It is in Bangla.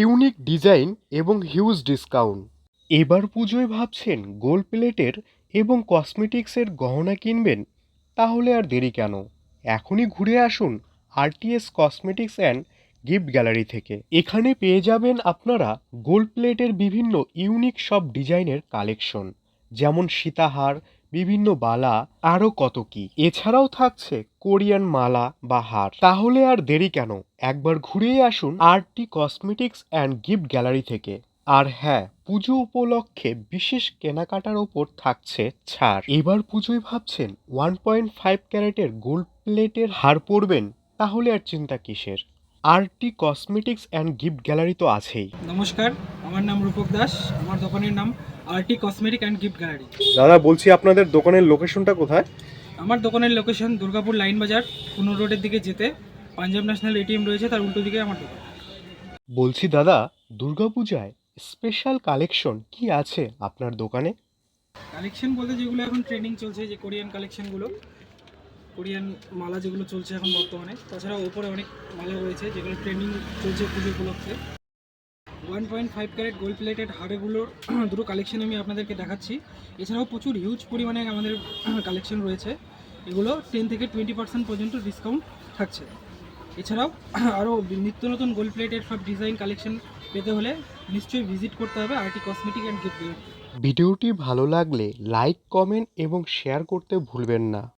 ইউনিক ডিজাইন এবং হিউজ ডিসকাউন্ট। এবার পুজোয় ভাবছেন গোল্ড প্লেটের এবং কসমেটিক্সের গহনা কিনবেন, তাহলে আর দেরি কেন? এখনই ঘুরে আসুন RTS cosmetics and gift gallery থেকে। এখানে পেয়ে যাবেন আপনারা গোল্ড প্লেটের বিভিন্ন ইউনিক সব ডিজাইনের কালেকশন, যেমন সীতাহার বিভিন্ন বালা আরও কত কি। এছাড়াও থাকছে কোরিয়ান মালা বা হার। তাহলে আর দেরি কেন? একবার ঘুরেই আসুন RT cosmetics and gift gallery থেকে। আর হ্যাঁ পুজো উপলক্ষে বিশেষ কেনাকাটার ওপর থাকছে ছাড়। এবার পুজোয় ভাবছেন ওয়ান পয়েন্ট ফাইভ ক্যারেটের গোল্ড প্লেটের হার পরবেন? তাহলে আর চিন্তা কিসের? RT cosmetics and gift gallery তো আছেই। নমস্কার, আমার নাম রূপক দাস। আমার দোকানের নাম RT cosmetic and gift gallery. দাদা বলছি আপনাদের দোকানের লোকেশনটা কোথায়? আমার দোকানের লোকেশন দুর্গাপুর লাইন বাজার কুনুর রোডের দিকে যেতে পাঞ্জাব ন্যাশনাল এটিএম রয়েছে তার উল্টো দিকে আমার দোকান। বলছি দাদা দুর্গাপূজায় স্পেশাল কালেকশন কি আছে আপনার দোকানে? কালেকশন বলতে যেগুলো এখন ট্রেনিং চলছে যে কোরিয়ান কালেকশনগুলো কোরিয়ান মালা যেগুলো চলছে এখন বর্তমানে তাছাড়া ওপরে অনেক মালা রয়েছে যেগুলো ট্রেনিং চলছে পুজো উপলক্ষে। One point five carat gold plated হাড়েগুলোর দুটো কালেকশন আমি আপনাদেরকে দেখাচ্ছি। এছাড়াও প্রচুর হিউজ পরিমাণে আমাদের কালেকশন রয়েছে। এগুলো টেন থেকে টোয়েন্টি পার্সেন্ট পর্যন্ত ডিসকাউন্ট থাকছে। এছাড়াও আরও নিত্য নতুন গোল্ড প্লেটের সব ডিজাইন কালেকশন পেতে হলে নিশ্চয়ই ভিজিট করতে হবে আরটি কসমেটিক অ্যান্ড গিফট ভিডিওটি ভালো লাগলে লাইক কমেন্ট এবং শেয়ার করতে ভুলবেন না।